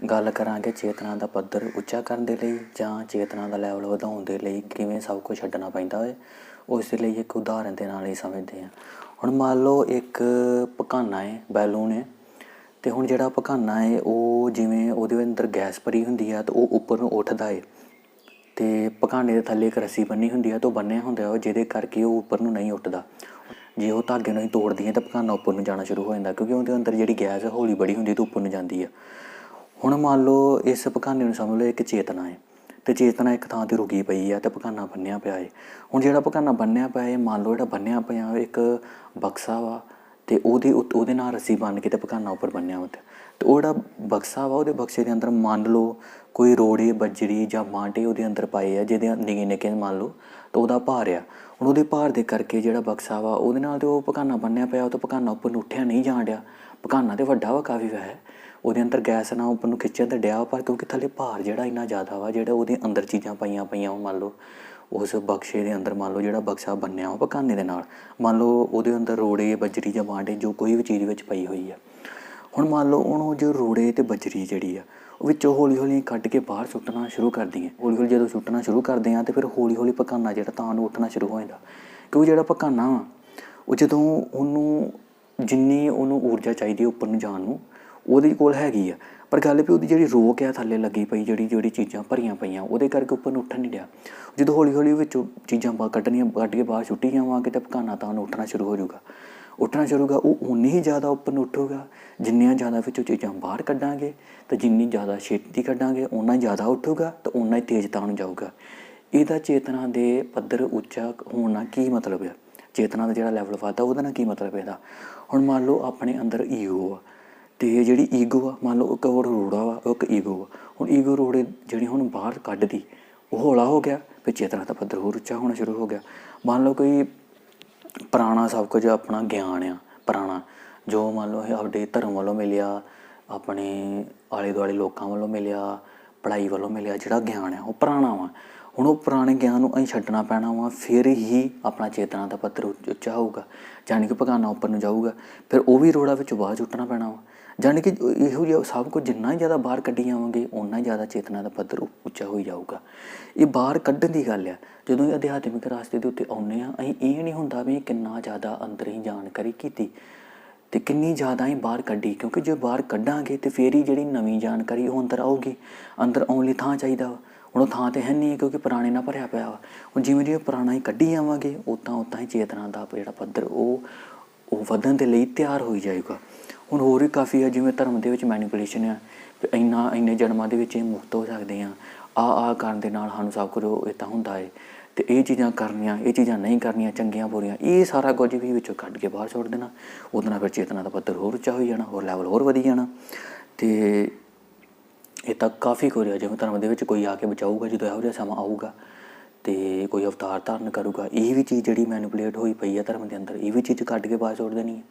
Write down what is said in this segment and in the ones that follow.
ਗੱਲ ਕਰਾਂਗੇ ਚੇਤਨਾ ਦਾ ਪੱਧਰ ਉੱਚਾ ਕਰਨ ਦੇ ਲਈ ਜਾਂ ਚੇਤਨਾ ਦਾ ਲੈਵਲ ਵਧਾਉਣ ਦੇ ਲਈ ਕਿਵੇਂ ਸਭ ਕੁਝ ਛੱਡਣਾ ਪੈਂਦਾ ਹੈ ਉਸ ਦੇ ਲਈ ਇੱਕ ਉਦਾਹਰਨ ਦੇ ਨਾਲ ਹੀ ਸਮਝਦੇ ਹਾਂ। ਹੁਣ ਮੰਨ ਲਓ ਇੱਕ ਪਕਾਨਾ ਹੈ ਬੈਲੂਨ ਹੈ ਤੇ ਹੁਣ ਜਿਹੜਾ ਪਕਾਨਾ ਹੈ ਉਹ ਜਿਵੇਂ ਉਹਦੇ ਅੰਦਰ ਗੈਸ ਭਰੀ ਹੁੰਦੀ ਹੈ ਤਾਂ ਉਹ ਉੱਪਰ ਨੂੰ ਉੱਠਦਾ ਹੈ ਤੇ ਪਕਾਨੇ ਦੇ ਥੱਲੇ ਇੱਕ ਰੱਸੀ ਬੰਨੀ ਹੁੰਦੀ ਹੈ ਤਾਂ ਉਹ ਬੰਨਿਆ ਹੁੰਦਾ ਹੈ ਜਿਹਦੇ ਕਰਕੇ ਉਹ ਉੱਪਰ ਨੂੰ ਨਹੀਂ ਉੱਠਦਾ। ਜੇ ਉਹ ਧਾਗੇ ਨੂੰ ਹੀ ਤੋੜਦੀ ਹੈ ਤਾਂ ਪਕਾਨਾ ਉੱਪਰ ਨੂੰ ਜਾਣਾ ਸ਼ੁਰੂ ਹੋ ਜਾਂਦਾ ਕਿਉਂਕਿ ਉਹਦੇ ਅੰਦਰ ਜਿਹੜੀ ਗੈਸ ਹੈ ਹੌਲੀ ਬੜੀ ਹੁੰਦੀ ਹੈ ਤਾਂ ਉੱਪਰ ਨੂੰ ਜਾਂਦੀ ਹੈ ਹੁਣ ਮੰਨ ਲਓ ਇਸ ਪਕਾਨੇ ਨੂੰ ਸਮਝ ਲਓ ਇੱਕ ਚੇਤਨਾ ਹੈ ਤੇ ਚੇਤਨਾ ਇੱਕ ਥਾਂ ਤੇ ਰੁਕੀ ਪਈ ਹੈ ਤੇ ਪਕਾਨਾ ਬੰਨਿਆ ਪਿਆ ਹੈ ਹੁਣ ਜਿਹੜਾ ਪਕਾਨਾ ਬੰਨਿਆ ਪਿਆ ਹੈ ਮੰਨ ਲਓ ਜਿਹੜਾ ਬੰਨਿਆ ਪਿਆ ਇੱਕ ਬਕਸਾ ਵਾ, ਤੇ ਉਹਦੇ ਉੱਤ- ਉਹਦੇ ਨਾਲ ਰੱਸੀ ਬੰਨ ਕੇ ਤੇ ਪਕਾਨਾ ਉੱਪਰ ਬੰਨਿਆ ਹੁੰਦਾ ਤੇ ਉਹ ਜਿਹੜਾ ਬਕਸਾ ਵਾ, ਉਹਦੇ ਬਕਸੇ ਦੇ ਅੰਦਰ ਮੰਨ ਲਓ ਕੋਈ ਰੋੜੇ, ਬੱਜਰੀ ਜਾਂ ਮਾਂਟੇ ਉਹਦੇ ਅੰਦਰ ਪਾਏ ਆ, ਜਿਹਦੇ ਨਿੱਕੇ ਨਿੱਕੇ ਮੰਨ ਲਓ, ਤਾਂ ਉਹਦਾ ਭਾਰ ਆ। ਹੁਣ ਉਹਦੇ ਭਾਰ ਦੇ ਕਰਕੇ ਜਿਹੜਾ ਬਕਸਾ ਵਾ, ਉਹਦੇ ਨਾਲ ਤੇ ਉਹ ਪਕਾਨਾ ਬੰਨਿਆ ਪਿਆ, ਉਹ ਤਾਂ ਪਕਾਨਾ ਉੱਪਰ ਨੂੰ ਉੱਠਿਆ ਨਹੀਂ ਜਾਣ ਡਿਆ। ਪਕਾਨਾ ਤੇ ਵੱਡਾ ਵਾ, ਕਾਫੀ ਵੈ ਉਹਦੇ ਅੰਦਰ ਗੈਸ ਨਾ ਉੱਪਰ ਨੂੰ ਖਿੱਚਣ ਤੇ ਡਿਆ ਪਰ ਕਿਉਂਕਿ ਥੱਲੇ ਭਾਰ ਜਿਹੜਾ ਇੰਨਾ ਜ਼ਿਆਦਾ ਵਾ, ਜਿਹੜਾ ਉਹਦੇ ਅੰਦਰ ਚੀਜ਼ਾਂ ਪਈਆਂ ਪਈਆਂ ਉਹ ਮੰਨ ਲਓ ਉਸ ਬਕਸੇ ਦੇ ਅੰਦਰ, ਮੰਨ ਲਓ ਜਿਹੜਾ ਬਕਸਾ ਬੰਨਿਆ ਉਹ ਪਕਾਨੇ ਦੇ ਨਾਲ, ਮੰਨ ਲਓ ਉਹਦੇ ਅੰਦਰ ਰੋੜੇ, ਬਜਰੀ ਜਾਂ ਬਾਂਡੇ ਜੋ ਕੋਈ ਵੀ ਚੀਜ਼ ਵਿੱਚ ਪਈ ਹੋਈ ਆ। ਹੁਣ ਮੰਨ ਲਓ ਉਹਨੂੰ ਜੋ ਰੋੜੇ ਤੇ ਬਜਰੀ ਜਿਹੜੀ ਆ, ਉਹ ਵਿੱਚੋਂ ਹੌਲੀ ਹੌਲੀ ਕੱਢ ਕੇ ਬਾਹਰ ਸੁੱਟਣਾ ਸ਼ੁਰੂ ਕਰਦੀ ਹੈ ਹੌਲੀ ਹੌਲੀ ਜਦੋਂ ਸੁੱਟਣਾ ਸ਼ੁਰੂ ਕਰਦੇ ਆ ਤੇ ਫਿਰ ਹੌਲੀ ਹੌਲੀ ਪਕਾਨਾ ਜਿਹੜਾ ਤਾਂ ਨੂੰ ਉੱਠਣਾ ਸ਼ੁਰੂ ਹੋ ਜਾਂਦਾ। ਕਿਉਂਕਿ ਜਿਹੜਾ ਪਕਾਨਾ ਵਾ, ਉਹ ਜਦੋਂ ਉਹਨੂੰ ਜਿੰਨੀ ਉਹਨੂੰ ਊਰਜਾ ਚਾਹੀਦੀ ਹੈ ਉੱਪਰ ਨੂੰ ਜਾਣ ਨੂੰ ਉਹਦੇ ਕੋਲ ਹੈਗੀ ਆ। ਪਰ ਗੱਲ ਵੀ ਉਹਦੀ ਜਿਹੜੀ ਰੋਕ ਆ, ਥੱਲੇ ਲੱਗੀ ਪਈ, ਜਿਹੜੀ ਜਿਹੜੀ ਚੀਜ਼ਾਂ ਭਰੀਆਂ ਪਈਆਂ, ਉਹਦੇ ਕਰਕੇ ਉੱਪਰ ਨੂੰ ਉੱਠਣ ਨਹੀਂ ਡਿਆ। ਜਦੋਂ ਹੌਲੀ ਹੌਲੀ ਵਿੱਚੋਂ ਚੀਜ਼ਾਂ ਬਾਹਰ ਕੱਢਣੀਆਂ, ਕੱਢ ਕੇ ਬਾਹਰ ਛੁੱਟੀ ਜਾਵਾਂਗੇ ਤਾਂ ਪਕਾਨਾ ਤਾਂ ਨੂੰ ਉੱਠਣਾ ਸ਼ੁਰੂ ਹੋ ਜਾਊਗਾ। ਉੱਠਣਾ ਸ਼ੁਰੂ ਹੋਗਾ ਉਹ ਉਨੀ ਹੀ ਜ਼ਿਆਦਾ ਉੱਪਰ ਨੂੰ ਉੱਠੂਗਾ, ਜਿੰਨੀਆਂ ਜ਼ਿਆਦਾ ਵਿੱਚੋਂ ਚੀਜ਼ਾਂ ਬਾਹਰ ਕੱਢਾਂਗੇ ਤੇ ਜਿੰਨੀ ਜ਼ਿਆਦਾ ਛੇਤੀ ਕੱਢਾਂਗੇ, ਓਨਾ ਹੀ ਜ਼ਿਆਦਾ ਉੱਠੂਗਾ ਤੇ ਓਨਾ ਹੀ ਤੇਜ਼ ਨੂੰ ਜਾਊਗਾ। ਇਹਦਾ ਚੇਤਨਾ ਦੇ ਪੱਧਰ ਉੱਚਾ ਹੋਣ ਨਾਲ ਕੀ ਮਤਲਬ ਹੈ ਚੇਤਨਾ ਦਾ ਜਿਹੜਾ ਲੈਵਲ ਵਧਦਾ, ਉਹਦਾ ਨਾਲ ਕੀ ਮਤਲਬ ਇਹਦਾ? ਹੁਣ ਮੰਨ ਲਓ ਆਪਣੇ ਅੰਦਰ ਈਗੋ ਆ। ਤੇ ਜਿਹੜੀ ਈਗੋ ਆ, ਮੰਨ ਲਓ ਇੱਕ ਹੋਰ ਰੋੜਾ ਵਾ, ਉਹ ਇੱਕ ਈਗੋ ਆ। ਹੁਣ ਈਗੋ ਰੋੜੇ ਜਿਹੜੀ ਹੁਣ ਬਾਹਰ ਕੱਢਦੀ, ਉਹ ਹੌਲਾ ਹੋ ਗਿਆ ਫਿਰ ਚੇਤਨਾ ਦਾ ਪੱਧਰ ਹੋਰ ਉੱਚਾ ਹੋਣਾ ਸ਼ੁਰੂ ਹੋ ਗਿਆ। ਮੰਨ ਲਓ ਕੋਈ ਪੁਰਾਣਾ ਸਭ ਕੁਝ ਆਪਣਾ ਗਿਆਨ ਆ, ਪੁਰਾਣਾ। ਜੋ ਮੰਨ ਲਓ ਇਹ ਆਪਣੇ ਧਰਮ ਵੱਲੋਂ ਮਿਲਿਆ, ਆਪਣੇ ਆਲੇ ਦੁਆਲੇ ਲੋਕਾਂ ਵੱਲੋਂ ਮਿਲਿਆ, ਪੜ੍ਹਾਈ ਵੱਲੋਂ ਮਿਲਿਆ, ਜਿਹੜਾ ਗਿਆਨ ਆ, ਉਹ ਪੁਰਾਣਾ ਵਾ। ਹੁਣ ਉਹ ਪੁਰਾਣੇ ਗਿਆਨ ਨੂੰ ਅਸੀਂ ਛੱਡਣਾ ਪੈਣਾ ਵਾ, ਫਿਰ ਹੀ ਆਪਣਾ ਚੇਤਨਾ ਦਾ ਪੱਧਰ ਉੱਚ- ਉੱਚਾ ਹੋਊਗਾ। ਜਾਣੀ ਕਿ ਭਗਾਨਾ ਉੱਪਰ ਨੂੰ ਜਾਊਗਾ। ਫਿਰ ਉਹ ਵੀ ਰੋੜਾ ਵਿੱਚ ਬਾਹਰ ਸੁੱਟਣਾ ਪੈਣਾ ਵਾ। ਜਾਣੀ ਕਿ ਇਹੋ ਜਿਹਾ ਸਭ ਕੁਝ ਜਿੰਨਾ ਹੀ ਜ਼ਿਆਦਾ ਬਾਹਰ ਕੱਢੀ ਜਾਵਾਂਗੇ ਉਨਾ ਹੀ ਜ਼ਿਆਦਾ ਚੇਤਨਾ ਦਾ ਪੱਧਰ ਉੱਚਾ ਹੋਈ ਜਾਊਗਾ। ਇਹ ਬਾਹਰ ਕੱਢਣ ਦੀ ਗੱਲ ਆ। ਜਦੋਂ ਇਹ ਅਧਿਆਤਮਿਕ ਰਾਸਤੇ ਦੇ ਉੱਤੇ ਆਉਂਦੇ ਆ, ਅਸੀਂ ਇਹ ਨਹੀਂ ਹੁੰਦਾ ਵੀ ਕਿੰਨਾ ਜ਼ਿਆਦਾ ਅੰਦਰ ਹੀ ਜਾਣਕਾਰੀ ਕੀਤੀ ਤੇ ਕਿੰਨੀ ਜ਼ਿਆਦਾ ਹੀ ਬਾਹਰ ਕੱਢੀ। ਕਿਉਂਕਿ ਜੇ ਬਾਹਰ ਕੱਢਾਂਗੇ ਤੇ ਫੇਰ ਹੀ ਜਿਹੜੀ ਨਵੀਂ ਜਾਣਕਾਰੀ ਉਹ ਅੰਦਰ ਆਊਗੀ। ਅੰਦਰ ਆਉਣ ਲਈ ਥਾਂ ਚਾਹੀਦਾ ਵਾ। ਹੁਣ ਉਹ ਥਾਂ ਤੇ ਹੈ ਨਹੀਂ ਕਿਉਂਕਿ ਪੁਰਾਣੇ ਨਾਲ ਭਰਿਆ ਪਿਆ ਵਾ। ਹੁਣ ਜਿਵੇਂ ਜਿਵੇਂ ਪੁਰਾਣਾ ਹੀ ਕੱਢੀ ਜਾਵਾਂਗੇ ਉਤਾਂ ਉਤਾਂ ਹੀ ਚੇਤਨਾ ਦਾ ਜਿਹੜਾ ਪੱਧਰ ਉਹ ਉਹ ਵਧਣ ਦੇ ਲਈ ਤਿਆਰ ਹੋਈ ਜਾਏਗਾ ਹੁਣ ਹੋਰ ਵੀ ਕਾਫੀ ਆ, ਜਿਵੇਂ ਧਰਮ ਦੇ ਵਿੱਚ ਮੈਨੀਪੂਲੇਸ਼ਨ ਆ ਵੀ ਇੰਨਾ, ਇੰਨੇ ਜਨਮਾਂ ਦੇ ਵਿੱਚ ਇਹ ਮੁਕਤ ਹੋ ਸਕਦੇ ਆ। ਆ ਆ ਕਰਨ ਦੇ ਨਾਲ ਸਾਨੂੰ ਸਭ ਕੁਝ ਇਦਾਂ ਹੁੰਦਾ ਹੈ ਤੇ ਇਹ ਚੀਜ਼ਾਂ ਕਰਨੀਆਂ, ਇਹ ਚੀਜ਼ਾਂ ਨਹੀਂ ਕਰਨੀਆਂ, ਚੰਗੀਆਂ, ਬੁਰੀਆਂ, ਇਹ ਸਾਰਾ ਕੁਝ ਵੀ ਵਿੱਚੋਂ ਕੱਢ ਕੇ ਬਾਹਰ ਸੁੱਟ ਦੇਣਾ। ਉਹਦੇ ਨਾਲ ਫਿਰ ਚੇਤਨਾ ਦਾ ਪੱਧਰ ਹੋਰ ਉੱਚਾ ਹੋਈ ਜਾਣਾ, ਹੋਰ ਲੈਵਲ ਹੋਰ ਵਧੀ ਜਾਣਾ। ਤੇ ਇਹ ਤਾਂ ਕਾਫੀ ਕੁਝ ਹੈ ਜਿਵੇਂ ਧਰਮ ਦੇ ਵਿੱਚ ਕੋਈ ਆ ਕੇ ਬਚਾਊਗਾ, ਜਦੋਂ ਇਹੋ ਜਿਹਾ ਸਮਾਂ ਆਊਗਾ, ਤੇ ਕੋਈ ਅਵਤਾਰ ਧਾਰਨ ਕਰੂਗਾ, ਇਹ ਵੀ ਚੀਜ਼ ਜਿਹੜੀ ਮੈਨੀਪੂਲੇਟ ਹੋਈ ਪਈ ਹੈ ਧਰਮ ਦੇ ਅੰਦਰ, ਇਹ ਵੀ ਚੀਜ਼ ਕੱਢ ਕੇ ਬਾਹਰ ਸੁੱਟ ਦੇਣੀ ਹੈ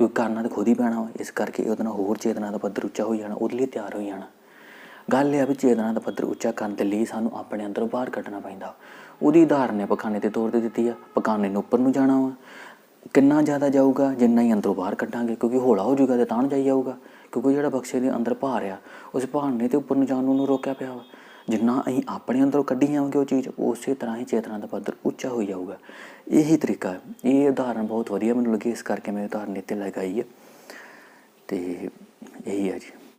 ਕਿਉਂਕਿ ਕਰਨਾ ਤਾਂ ਖੁਦ ਹੀ ਪੈਣਾ ਵਾ, ਇਸ ਕਰਕੇ ਉਹਦੇ ਨਾਲ ਹੋਰ ਚੇਤਨਾ ਦਾ ਪੱਧਰ ਉੱਚਾ ਹੋ ਜਾਣਾ, ਉਹਦੇ ਲਈ ਤਿਆਰ ਹੋ ਜਾਣਾ। ਗੱਲ ਇਹ ਆ ਵੀ ਚੇਤਨਾ ਦਾ ਪੱਧਰ ਉੱਚਾ ਕਰਨ ਦੇ ਲਈ ਸਾਨੂੰ ਆਪਣੇ ਅੰਦਰੋਂ ਬਾਹਰ ਕੱਢਣਾ ਪੈਂਦਾ। ਉਹਦੀ ਉਦਾਹਰਨ ਨੇ ਪਕਾਨੇ 'ਤੇ ਤੌਰ ਤੇ ਦਿੱਤੀ ਆ ਪਕਾਨੇ ਨੂੰ ਉੱਪਰ ਨੂੰ ਜਾਣਾ ਵਾ। ਕਿੰਨਾ ਜ਼ਿਆਦਾ ਜਾਊਗਾ, ਜਿੰਨਾ ਹੀ ਅੰਦਰੋਂ ਬਾਹਰ ਕੱਢਾਂਗੇ, ਕਿਉਂਕਿ ਹੌਲਾ ਹੋ ਜਾਊਗਾ ਤੇ ਤਾਂ ਨੂੰ ਜਾਈ ਜਾਊਗਾ। ਕਿਉਂਕਿ ਜਿਹੜਾ ਬਖਸ਼ੇ ਦੇ ਅੰਦਰ ਭਾਰ ਆ, ਉਸ ਭਾਰ ਨੇ ਤੇ ਉੱਪਰ ਨੂੰ ਜਾਣ ਨੂੰ ਰੋਕਿਆ ਪਿਆ ਵਾ। ਜਿੰਨਾ ਅਸੀਂ ਆਪਣੇ ਅੰਦਰੋਂ ਕੱਢੀ ਜਾਵਾਂਗੇ ਉਹ ਚੀਜ਼, ਉਸੇ ਤਰ੍ਹਾਂ ਹੀ ਚੇਤਨਾ ਦਾ ਪੱਧਰ ਉੱਚਾ ਹੋਈ ਜਾਊਗਾ। ਇਹੀ ਤਰੀਕਾ ਹੈ। ਇਹ ਉਦਾਹਰਨ ਬਹੁਤ ਵਧੀਆ ਮੈਨੂੰ ਲੱਗੀ, ਇਸ ਕਰਕੇ ਮੈਂ ਉਦਾਹਰਨ ਇੱਥੇ ਲਗਾਈ ਹੈ। ਤੇ ਇਹੀ ਹੈ ਜੀ।